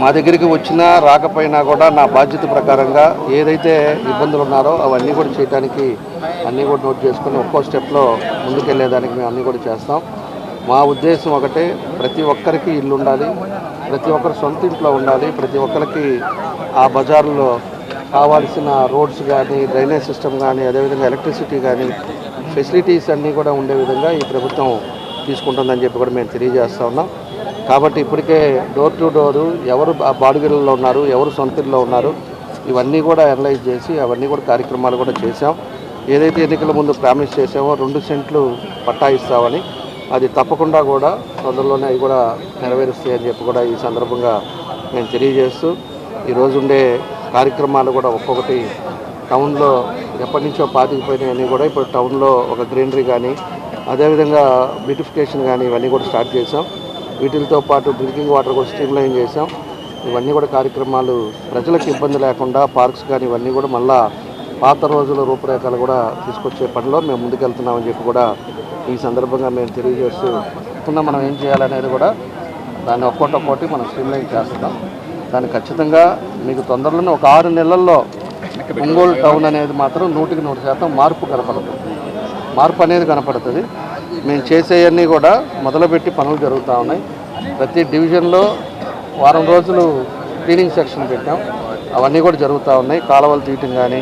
మా దగ్గరికి వచ్చినా రాకపోయినా కూడా నా బాధ్యత ప్రకారంగా ఏదైతే ఇబ్బందులు ఉన్నారో అవన్నీ కూడా చేయడానికి అన్నీ కూడా నోట్ చేసుకొని ఒక్కో స్టెప్లో ముందుకెళ్ళేదానికి మేము అన్నీ కూడా చేస్తాం. మా ఉద్దేశం ఒకటే ప్రతి ఒక్కరికి ఇల్లు ఉండాలి ప్రతి ఒక్కరు సొంత ఇంట్లో ఉండాలి ప్రతి ఒక్కరికి ఆ బజార్లో కావాల్సిన రోడ్స్ కానీ డ్రైనేజ్ సిస్టమ్ కానీ అదేవిధంగా ఎలక్ట్రిసిటీ కానీ ఫెసిలిటీస్ అన్నీ కూడా ఉండే విధంగా ఈ ప్రభుత్వం తీసుకుంటుందని చెప్పి కూడా మేము తెలియజేస్తా ఉన్నాం. కాబట్టి ఇప్పటికే డోర్ టు డోరు ఎవరు బాడుగిళ్ళలో ఉన్నారు ఎవరు సొంతిల్లో ఉన్నారు ఇవన్నీ కూడా అనలైజ్ చేసి అవన్నీ కూడా కార్యక్రమాలు కూడా చేశాం. ఏదైతే ఎన్నికల ముందు ప్రామిస్ చేసామో రెండు సెంట్లు పట్టా ఇస్తామని అది తప్పకుండా కూడా తొందరలోనే అవి కూడా నెరవేరుస్తాయని చెప్పి కూడా ఈ సందర్భంగా నేను తెలియజేస్తూ ఈరోజు ఉండే కార్యక్రమాలు కూడా ఒక్కొక్కటి టౌన్లో ఎప్పటి నుంచో పాతికిపోయినాయని కూడా ఇప్పుడు టౌన్లో ఒక గ్రీనరీ కానీ అదేవిధంగా బ్యూటిఫికేషన్ కానీ ఇవన్నీ కూడా స్టార్ట్ చేసాం వీటితో పాటు డ్రింకింగ్ వాటర్ కూడా స్ట్రీమ్లైన్ చేసాం ఇవన్నీ కూడా కార్యక్రమాలు ప్రజలకు ఇబ్బంది లేకుండా పార్క్స్ కానీ ఇవన్నీ కూడా మళ్ళా పాత రోజుల రూపురేఖలు కూడా తీసుకొచ్చే పనిలో మేము ముందుకెళ్తున్నామని చెప్పి కూడా ఈ సందర్భంగా మేము తెలియజేస్తూ ఉన్న. మనం ఏం చేయాలనేది కూడా దాన్ని ఒక్కొక్కటి ఒక్కొక్కటి మనం స్ట్రీమ్లైన్ చేస్తున్నాం దాన్ని ఖచ్చితంగా మీకు తొందరలోనే ఒక ఆరు నెలల్లో ఒంగోలు టౌన్ అనేది మాత్రం నూటికి నూరు శాతం మార్పు కనపడుతుంది. మార్పు అనేది కనపడుతుంది. మేము చేసేవన్నీ కూడా మొదలుపెట్టి పనులు జరుగుతూ ఉన్నాయి. ప్రతి డివిజన్లో వారం రోజులు క్లీనింగ్ సెక్షన్ పెట్టాం. అవన్నీ కూడా జరుగుతూ ఉన్నాయి. కాలువలు తీయటం కానీ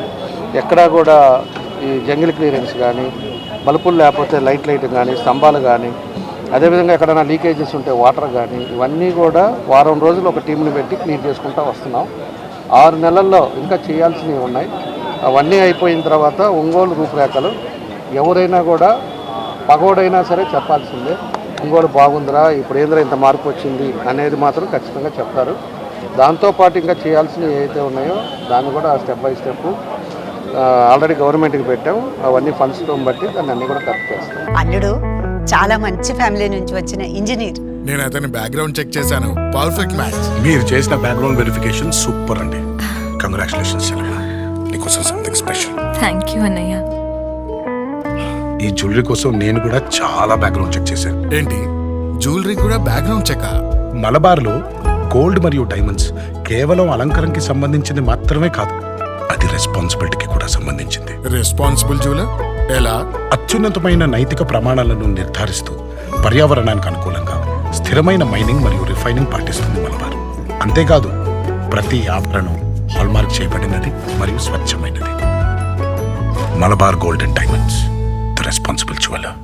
ఎక్కడా కూడా ఈ జంగిల్ క్లియరెన్స్ కానీ బల్బులు లేకపోతే లైట్ లైట్ కానీ స్తంభాలు కానీ అదేవిధంగా ఎక్కడైనా లీకేజెస్ ఉంటే వాటర్ కానీ ఇవన్నీ కూడా వారం రోజులు ఒక టీంని పెట్టి క్లీన్ చేసుకుంటూ వస్తున్నాం. ఆరు నెలల్లో ఇంకా చేయాల్సినవి ఉన్నాయి. అవన్నీ అయిపోయిన తర్వాత ఒంగోలు రూపురేఖలు ఎవరైనా కూడా పగోడైనా సరే చెప్పాల్సిందే. ఒంగోలు బాగుందిరా ఇప్పుడు ఏంద్రా ఇంత మార్పు వచ్చింది అనేది మాత్రం ఖచ్చితంగా చెప్తారు. దాంతోపాటు ఇంకా చేయాల్సినవి ఏవైతే ఉన్నాయో దాన్ని కూడా స్టెప్ బై స్టెప్ ఆల్రెడీ గవర్నమెంట్కి పెట్టాం. అవన్నీ ఫండ్స్తో బట్టి దాన్ని అన్నీ కూడా కరెక్ట్ చేస్తాం. అల్లుడు చాలా మంచి ఫ్యామిలీ నుంచి వచ్చిన ఇంజనీర్. నేను అతని బ్యాక్గ్రౌండ్ చెక్ చేశాను. Perfect match. మీరు చేసిన బ్యాక్గ్రౌండ్ వెరిఫికేషన్ సూపర్ అండి. కంగ్రాచులేషన్స్ నీకోసం సంథింగ్ స్పెషల్. థ్యాంక్ యూ అన్నయ్య. ఈ జ్యువెలరీ కోసం నేను కూడా చాలా బ్యాక్గ్రౌండ్ చెక్ చేశాను. ఏంటి? జ్యువెలరీ కూడా బ్యాక్గ్రౌండ్ చెక్ మలబార్లో గోల్డ్ మరియు డైమండ్స్ కేవలం అలంకరణకి సంబంధించింది మాత్రమే కాదు అది రెస్పాన్సిబిలిటీకి కూడా సంబంధించింది. రెస్పాన్సిబుల్ జ్యువెలర్ ఎలా? అత్యున్నతమైన నైతిక ప్రమాణాలను నిర్ధారిస్తూ పర్యావరణానికి అనుకూలంగా స్థిరమైన మైనింగ్ మరియు రిఫైనింగ్ పాటిస్తుంది మలబార్. అంతేకాదు ప్రతి ఆభరణం హాల్మార్క్ చేయబడినది మరియు స్వచ్ఛమైనది. Malabar gold and diamonds the responsible jeweller